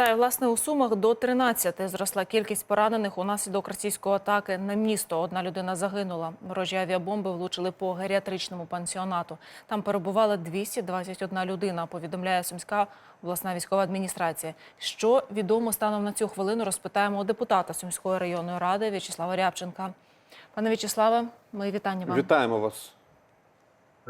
Вітаю. Власне, у Сумах до 13 зросла кількість поранених унаслідок російської атаки на місто. Одна людина загинула. Ворожі авіабомби влучили по геріатричному пансіонату. Там перебувала 221 людина, повідомляє Сумська обласна військова адміністрація. Що відомо станом на цю хвилину, розпитаємо у депутата Сумської районної ради В'ячеслава Рябченка. Пане В'ячеславе, мої вітання вам. Вітаємо вас.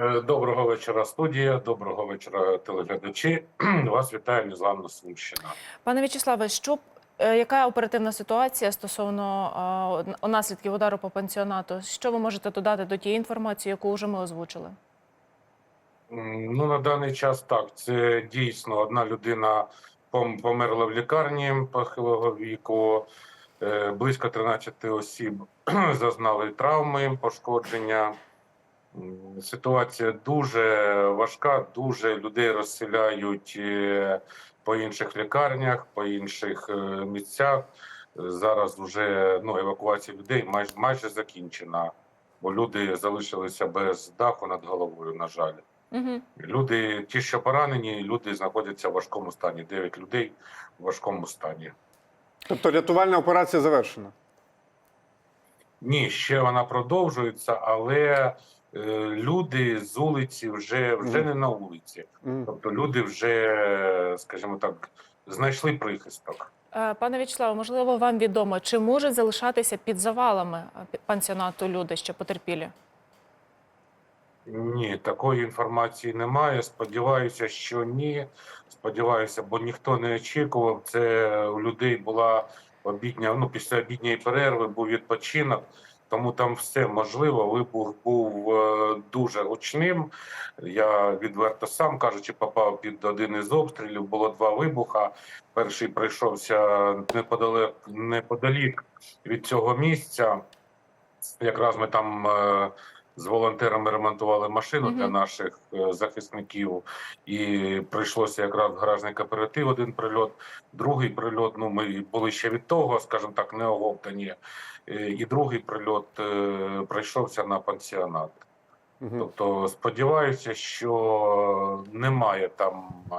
Е, Доброго вечора, студія. Доброго вечора, телеглядачі. Вас вітає Незламна Сумщина. Пане В'ячеславе, що е, яка оперативна ситуація стосовно е, наслідків удару по пансіонату? Що ви можете додати до тієї інформації, яку вже ми озвучили? Ну на даний час так. Це дійсно одна людина пом- померла в лікарні похилого віку. Близько 13 осіб зазнали травми, пошкодження. Ситуація дуже важка, дуже людей розселяють е, по інших лікарнях, по інших е, місцях. Зараз вже ну, евакуація людей майже майже закінчена, бо люди залишилися без даху над головою. На жаль, Угу. люди, ті, що поранені, люди знаходяться в важкому стані. Дев'ять людей в важкому стані. Тобто рятувальна операція завершена. Ні, ще вона продовжується, але люди з вулиці вже, вже Мгм. не на вулиці. Мгм. Тобто люди вже, скажімо так, знайшли прихисток. Е, Пане В'ячеславе, можливо, вам відомо, чи можуть залишатися під завалами е, пансіонату люди, що потерпілі? Ні, такої інформації немає. Сподіваюся, що ні. Сподіваюся, бо ніхто не очікував. Це у людей була обідня, ну після обідньої перерви був відпочинок. Тому там все можливо. Вибух був е, дуже гучним. Я відверто сам кажучи, попав під один із обстрілів. Було два вибуха. Перший прийшовся неподалек неподалік від цього місця. Якраз ми там е, з волонтерами ремонтували машину Мгм. для наших е, захисників, і прийшлося якраз в гаражний кооператив один прильот, другий прильот. Ну ми були ще від того, скажімо так, не оговтані. Е, І другий прильот е, прийшовся на пансіонат. Мгм. Тобто сподіваюся, що немає там е,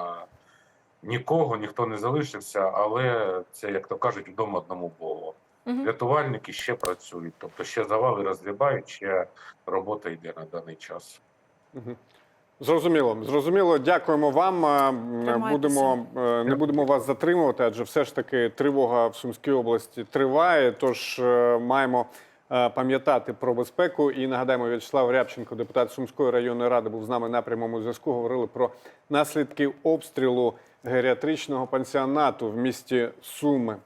нікого, ніхто не залишився, але це, як то кажуть, вдома одному Богу. Угу. Рятувальники ще працюють, тобто ще завали розгрібають, ще робота йде на даний час. Мгм. Зрозуміло, зрозуміло. Дякуємо вам. Тримайтеся. Будемо е, не будемо вас затримувати, адже все ж таки тривога в Сумській області триває. Тож е, маємо е, пам'ятати про безпеку. І нагадаємо, В'ячеслав Рябченко, депутат Сумської районної ради, був з нами на прямому зв'язку. Говорили про наслідки обстрілу геріатричного пансіонату в місті Суми.